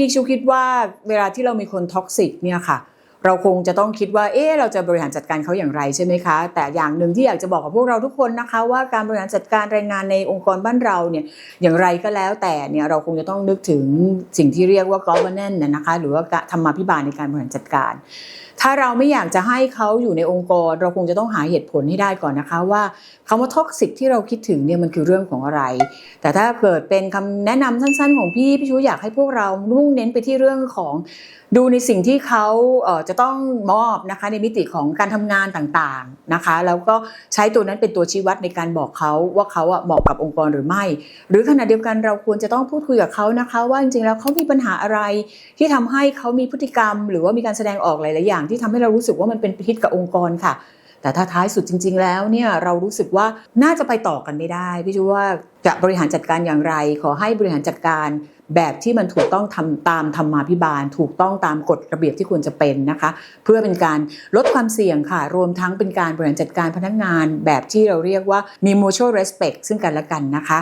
พี่ชูคิดว่าเวลาที่เรามีคนท็อกซิกเนี่ยค่ะ เราคงจะต้องคิดว่า เอ๊ะ เราจะบริหารจัดการเขาอย่างไรใช่ไหมคะ แต่อย่างหนึ่งที่อยากจะบอกกับพวกเราทุกคนนะคะ ว่าการบริหารจัดการแรงงานในองค์กรบ้านเราเนี่ย อย่างไรก็แล้วแต่เนี่ย เราคงจะต้องนึกถึงสิ่งที่เรียกว่า governance นะคะ หรือว่าธรรมาภิบาลในการบริหารจัดการ ถ้าเราไม่อยากจะให้เขาอยู่ในองค์กร เราคงจะต้องหาเหตุผลให้ได้ก่อนนะคะว่าคำว่าท็อกซิกที่เราคิดถึงเนี่ยมันคือเรื่องของอะไร แต่ถ้าเกิดเป็นคำแนะนำสั้น ๆ ของพี่พี่ชูอยากให้พวกเรามุ่งเน้นไปที่เรื่องของดูในสิ่งที่เขาจะต้องมอบนะคะในมิติของการทำงานต่างๆนะคะ แล้วก็ใช้ตัวนั้นเป็นตัวชี้วัดในการบอกเขาว่าเขาอะเหมาะกับองค์กรหรือไม่ หรือขณะเดียวกันเราควรจะต้องพูดคุยกับเขานะคะ ว่าจริงๆแล้วเขามีปัญหาอะไรที่ทำให้เขามีพฤติกรรม หรือว่ามีการแสดงออกหลายๆอย่าง ที่ทำให้เรารู้สึกว่ามันเป็นพิษกับองค์กรค่ะ แต่ถ้าท้ายสุดจริง ๆ แล้วเนี่ยเรารู้สึกว่าน่าจะไปต่อกันไม่ได้พี่ชูว่าจะบริหารจัดการอย่างไร ขอให้บริหารจัดการแบบที่มันถูกต้องทำตามธรรมาภิบาล ถูกต้องตามกฎระเบียบที่ควรจะเป็นนะคะ เพื่อเป็นการลดความเสี่ยงค่ะ รวมทั้งเป็นการบริหารจัดการพนักงานแบบที่เราเรียกว่ามี mutual respect ซึ่งกันและกันนะคะ